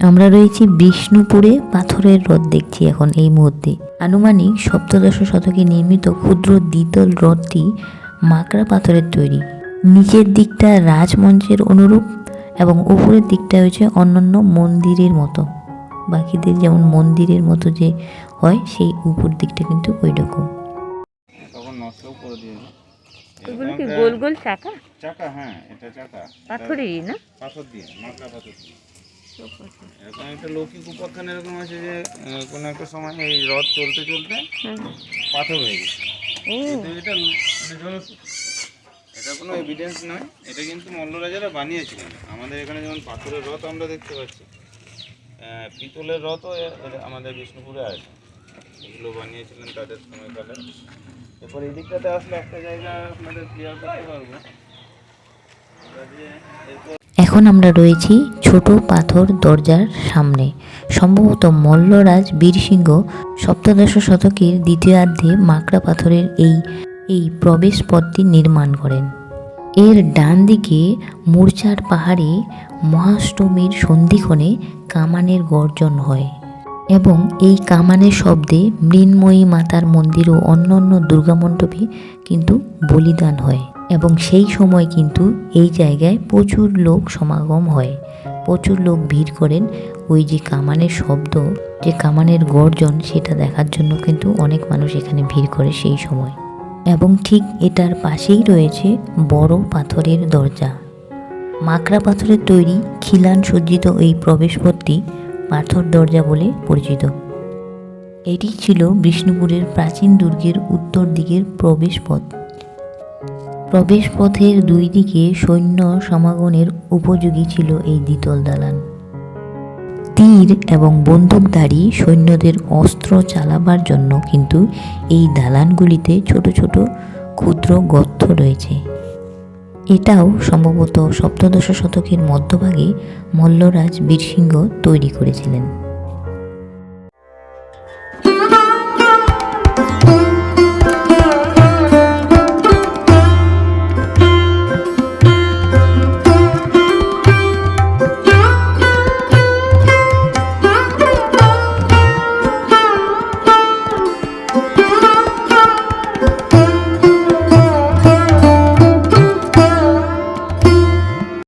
আমরা রয়েছি বিষ্ণুপুরে পাথরের রথ দেখছি এখন এই মুহূর্তে। আনুমানিক সপ্তদশ শতকে নির্মিত ক্ষুদ্র দ্বিতল রথটি মাকড়া পাথরের তৈরি। নিচের দিকটা রাজমঞ্চের অনুরূপ এবং উপরের দিকটা হচ্ছে অন্যান্য মন্দিরের মতো। বাকিদের যেমন মন্দিরের মতো যে হয় সেই উপর দিকটা কিন্তু ওই রকম তখন নষ্টও করে দিয়েছে এগুলো কি গোল গোল চাকা? চাকা হ্যাঁ এটা চাকা। পাথরেরই না? পাথর দিয়ে মাকড়া পাথর দিয়ে। এরকম একটা লৌকিক উপাখ্যান এরকম আছে যে কোনো একটা সময় এই রথ চলতে চলতে হ্যাঁ। পাথর হয়ে গেছে। এটা মানে এটা কোনো এভিডেন্স নয় এটা কিন্তু মল্ল রাজারা বানিয়েছিলেন। আমাদের এখানে যেমন পাথরের রথ আমরা দেখতে পাচ্ছি। পিতলের রথও আমাদের বিষ্ণুপুরে আছে। এগুলো বানিয়েছিলেন তাদের সময়কালে। এরপর এই দিকটাতে আসলে একটা জায়গা আপনাদের ক্লিয়ার করতে পারব। আমরা যে এরপর এখন আমরা রয়েছি ছোট পাথর দরজার সামনে। সম্ভবত মল্লরাজ, বীরসিংহ, সপ্তদশ শতকের দ্বিতীয়ার্ধে মাকড়া পাথরের এই এই প্রবেশ পথটি নির্মাণ করেন। এর ডান দিকে মূর্চার পাহাড়ে মহাষ্টমীর সন্ধিক্ষণে কামানের গর্জন হয়। এবং এই কামানের শব্দে মৃন্ময়ী মাতার মন্দির ও অন্যান্য দুর্গামণ্ডপে কিন্তু বলিদান হয় এবং সেই সময় কিন্তু এই জায়গায় প্রচুর লোক সমাগম হয়। প্রচুর লোক ভিড় করেন। ওই যে কামানের শব্দ, যে কামানের গর্জন, সেটা দেখার জন্য কিন্তু অনেক মানুষ এখানে ভিড় করে সেই সময়। এবং ঠিক এটার পাশেই রয়েছে বড় পাথরের দরজা। মাকড়া পাথরের তৈরি খিলান সজ্জিত এই প্রবেশপথটি পাথর দরজা বলে পরিচিত। এটি ছিল বিষ্ণুপুরের প্রাচীন দুর্গের উত্তর দিকের প্রবেশপথ। প্রবেশপথের দুই দিকে সৈন্য সমাগমের উপযোগী ছিল এই দ্বিতল দালান। তীর এবং বন্দুকধারী সৈন্যদের অস্ত্র চালাবার জন্য কিন্তু এই দালানগুলিতে ছোট ছোট ক্ষুদ্র গর্ত রয়েছে। এটাও সম্ভবত সপ্তদশ শতকের মধ্যভাগে মল্লরাজ বীরসিংহ তৈরি করেছিলেন।